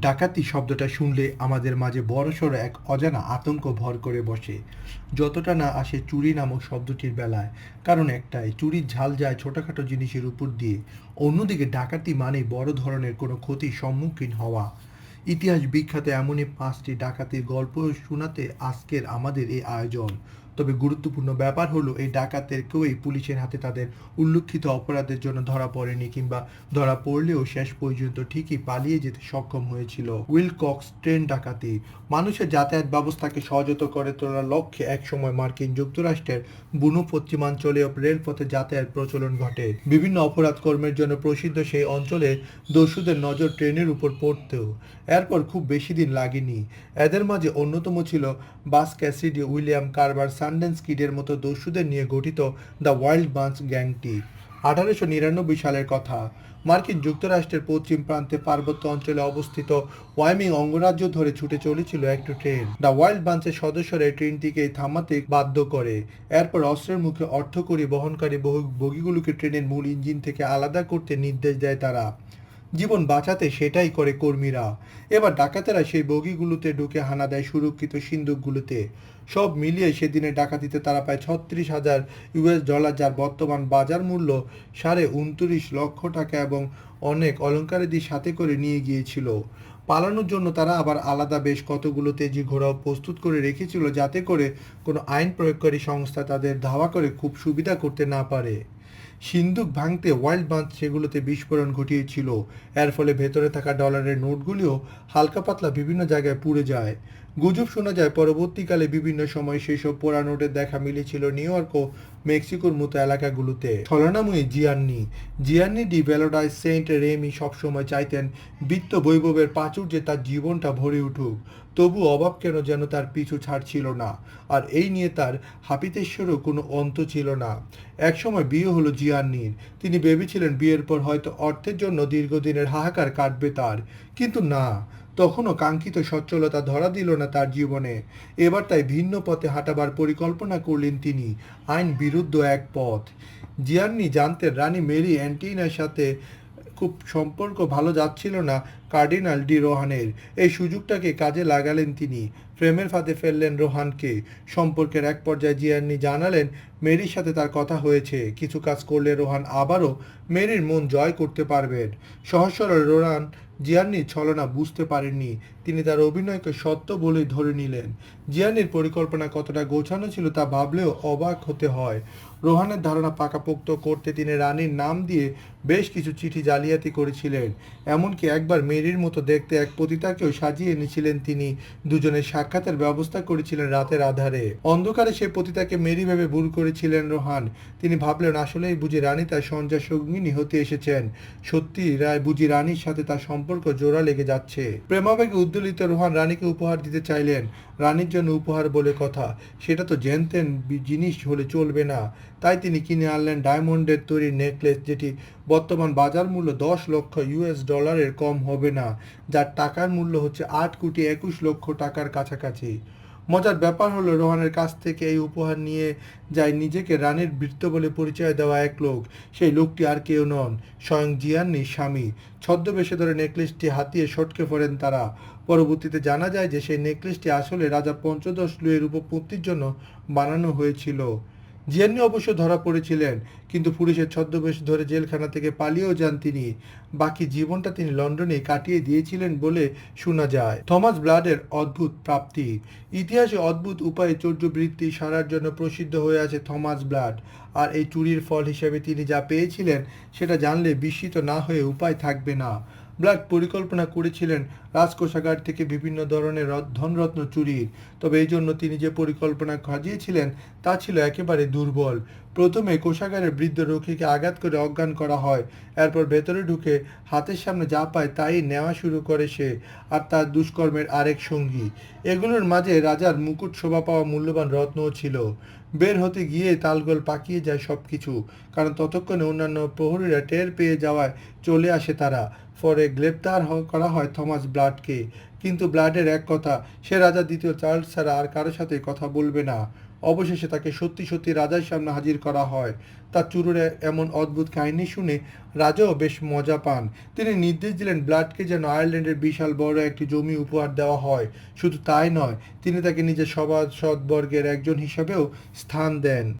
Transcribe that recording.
ডাকাতি শব্দটা শুনলে আমাদের মাঝে বড়সড় এক অজানা আতঙ্ক ভর করে বসে। যতটা না আসে চুরি নামক শব্দটির বেলায়, কারণ একটাই, চুরির ঝাল যায় ছোটোখাটো জিনিসের উপর দিয়ে। অন্যদিকে ডাকাতি মানে বড় ধরনের কোনো ক্ষতির সম্মুখীন হওয়া। ইতিহাস বিখ্যাত এমনই পাঁচটি ডাকাতির গল্প শোনাতে আজকের আমাদের এই আয়োজন। তবে গুরুত্বপূর্ণ ব্যাপার হলো এই ডাকাতের কেউই পুলিশের হাতে তাদের উল্লেখিত অপরাধের জন্য ধরা পড়েনি কিংবা ধরা পড়লেও শেষ পর্যন্ত ঠিকই পালিয়ে যেতে সক্ষম হয়েছিল। উইলকক্স ট্রেন ডাকাতি। মানুষের যাতায়াত ব্যবস্থাকে সহজত করে তোলার লক্ষ্যে একসময় মার্কিন যুক্তরাষ্ট্রের বুনো পশ্চিমাঞ্চলে রেলপথে যাতায়াত প্রচলন ঘটে। বিভিন্ন অপরাধ কর্মের জন্য প্রসিদ্ধ সেই অঞ্চলে দস্যুদের নজর ট্রেনের উপর পড়তেও। এরপর খুব বেশি দিন লাগেনি। এদের মাঝে অন্যতম ছিল বাস ক্যাসিডি উইলিয়াম কারবার সানডেন্স কিডের মতো দস্যুদের নিয়ে গঠিত দ্য ওয়াইল্ড বাঞ্চ গ্যাংটি আঠারোশো নিরানব্বই সালের কথা। মার্কিন যুক্তরাষ্ট্রের পশ্চিম প্রান্তে পার্বত্য অঞ্চলে অবস্থিত ওয়াইমিং অঙ্গরাজ্য ধরে ছুটে চলেছিল একটি ট্রেন। দ্য ওয়াইল্ড বাঞ্চের সদস্যরা ট্রেনটিকে থামাতে বাধ্য করে। এরপর অস্ত্রের মুখে অর্থকরী বহনকারী বহু বগিগুলোকে ট্রেনের মূল ইঞ্জিন থেকে আলাদা করতে নির্দেশ দেয় তারা। জীবন বাঁচাতে সেটাই করে কর্মীরা। এবার ডাকাতেরা সেই বগিগুলোতে ঢুকে হানা দেয় সুরক্ষিত সিন্দুকগুলোতে সব মিলিয়ে সেদিনে ডাকাতিতে তারা প্রায় ছত্রিশ হাজার ইউএস ডলার, যার বর্তমান বাজার মূল্য সাড়ে উনত্রিশ লক্ষ টাকা এবং অনেক অলঙ্কারাদি সাথে করে নিয়ে গিয়েছিল। পালানোর জন্য তারা আবার আলাদা বেশ কতগুলো তেজি ঘোড়াও প্রস্তুত করে রেখেছিল, যাতে করে কোনো আইন প্রয়োগকারী সংস্থা তাদের ধাওয়া করে খুব সুবিধা করতে না পারে। সিন্দুক ভাঙতে ওয়াইল্ড বাঁধ সেগুলোতে বিস্ফোরণ ঘটিয়েছিল। এর ফলে ভেতরে থাকা ডলারের নোটগুলিও হালকা পাতলা বিভিন্ন জায়গায় পুড়ে যায়। গুজব শোনা যায়, পরবর্তীকালে বিভিন্ন সময় সেই সব পোড়া নোটের দেখা মিলেছিল নিউ ইয়র্ক ও মেক্সিকোর মতো এলাকাগুলোতে। ছলনাময়ী জিয়ান্নি। জিয়ান্নি ডি ভ্যালোডাই সেন্ট রেমি সবসময় চাইতেন বিত্ত বৈভবের প্রাচুর্যে তার জীবনটা ভরে উঠুক। তবু অভাব কেন যেন তার পিছু ছাড়ছিল না। আর এই নিয়ে তার হাপিতেশ্বরও কোনো অন্ত ছিল না। একসময় বিয়ে হলো জিয়ান্নির তিনি ভেবেছিলেন বিয়ের পর হয়তো অর্থের জন্য দীর্ঘদিনের হাহাকার কাটবে তার। কিন্তু না, তখনও কাঙ্ক্ষিত সচ্ছলতা ধরা দিল না তার জীবনে। এবার তাই ভিন্ন পথে হাঁটাবার পরিকল্পনা করলেন তিনি, আইন বিরুদ্ধ এক পথ। জিয়ান্নি জানতেন রানী মেরি অ্যান্টিনার সাথে খুব সম্পর্ক ভালো যাচ্ছিল না কার্ডিনাল ডি রোহানের। এই সুযোগটাকে কাজে লাগালেন তিনি। প্রেমের ফাঁদে ফেললেন রোহানকে। সম্পর্কের এক পর্যায়ে জিয়ান্নি জানালেন, মেরির সাথে তার কথা হয়েছে। কিছু কাজ করলে রোহান আবারও মেরির মন জয় করতে পারবেন। সহজ সরল রোহান জিয়ান্নির ছলনা বুঝতে পারেননি। তিনি তার অভিনয়কে সত্য বলে ধরে নিলেন। জিয়ান্নির পরিকল্পনা কতটা গোছানো ছিল তা ভাবলেও অবাক হতে হয়। রোহানের ধারণা পাকাপোক্ত করতে তিনি রানীর নাম দিয়ে বেশ কিছু চিঠি জালিয়াতি করেছিলেন। এমনকি একবার মেরির মতো দেখতে এক পতিতাকেও সাজিয়ে এনেছিলেন তিনি। দুজনের সাক্ষাতের ব্যবস্থা করেছিলেন রাতের আধারে। অন্ধকারে সে পতিতাকে মেরি ভেবে ভুল করেছিলেন রোহান। তিনি ভাবলেন, আসলেই বুঝি রানী তার সঞ্জয় সঙ্গিনী হতে এসেছেন। সত্যি রায় বুঝি রানীর সাথে তার সম্পর্ক জোড়া লেগে যাচ্ছে। প্রেমাবেগে উদ্দোলিত রোহান রানীকে উপহার দিতে চাইলেন। রানীর জন্য উপহার বলে কথা। সেটা তো জেনতেন জিনিস হলে চলবে না। তাই তিনি কিনে আনলেন ডায়মন্ডের তৈরি নেকলেস, যেটি বর্তমান বাজার মূল্য দশ লক্ষ ইউএস ডলারের কম হবে না, যার টাকার মূল্য হচ্ছে আট কোটি একুশ লক্ষ টাকার কাছাকাছি। মজার ব্যাপার হলো, রোহানের কাছ থেকে এই উপহার নিয়ে যায় নিজেকে রানীর বৃত্ত বলে পরিচয় দেওয়া এক লোক। সেই লোকটি আর কেউ নন, স্বয়ং জিয়ান্নির স্বামী। ছদ্মবেশে ধরে নেকলেসটি হাতিয়ে সটকে পড়েন তারা। পরবর্তীতে জানা যায় যে সেই নেকলেসটি আসলে রাজা পঞ্চদশ লুয়ের উপপত্তির জন্য বানানো হয়েছিল। জিয়ান্নি অবশ্য ধরা পড়েছিলেন, কিন্তু পুলিশের ছদ্মবেশ ধরে জেলখানা থেকে পালিয়েও যান তিনি। বাকি জীবনটা তিনি লন্ডনে কাটিয়ে দিয়েছিলেন বলে শোনা যায়। থমাস ব্লাডের অদ্ভুত প্রাপ্তি। ইতিহাসে অদ্ভুত উপায়ে চৌর্যবৃত্তি সারার জন্য প্রসিদ্ধ হয়ে আছে থমাস ব্লাড। আর এই চুরির ফল হিসেবে তিনি যা পেয়েছিলেন, সেটা জানলে বিস্মিত না হয়ে উপায় থাকবে না। ব্লাড পরিকল্পনা করেছিলেন রাজকোষাগার থেকে বিভিন্ন ধরনের রত্- ধনরত্ন চুরির। তবে এই জন্য তিনি যে পরিকল্পনা সাজিয়েছিলেন, তা ছিল একেবারে দুর্বল। প্রথমে কোষাগারের বৃদ্ধ রক্ষীকে আঘাত করে অজ্ঞান করা হয়, এরপর ভেতরে ঢুকে হাতের সামনে যা পায় তাই নেওয়া শুরু করে সে আর তার দুষ্কর্মের আরেক সঙ্গী। এগুলোর মাঝে রাজার মুকুট শোভা পাওয়া মূল্যবান রত্নও ছিল। বের হতে গিয়ে তালগোল পাকিয়ে যায় সব কিছু কারণ ততক্ষণে অন্যান্য প্রহরীরা টের পেয়ে যাওয়ায় চলে আসে তারা। পরে গ্রেপ্তার করা হয় থমাস ব্লাডকে। কিন্তু ব্লাডের এক কথা, সে রাজা দ্বিতীয় চার্লস ছাড়া আর কারোর সাথে কথা বলবে না। অবশেষে তাকে সত্যি সত্যি রাজার সামনে হাজির করা হয়। তার চুরুর এমন অদ্ভুত কাহিনী শুনে রাজাও বেশ মজা পান। তিনি নির্দেশ দিলেন ব্লাডকে যেন আয়ারল্যান্ডের বিশাল বড় একটি জমি উপহার দেওয়া হয়। শুধু তাই নয়, তিনি তাকে নিজের সভাসদবর্গের একজন হিসাবেও স্থান দেন।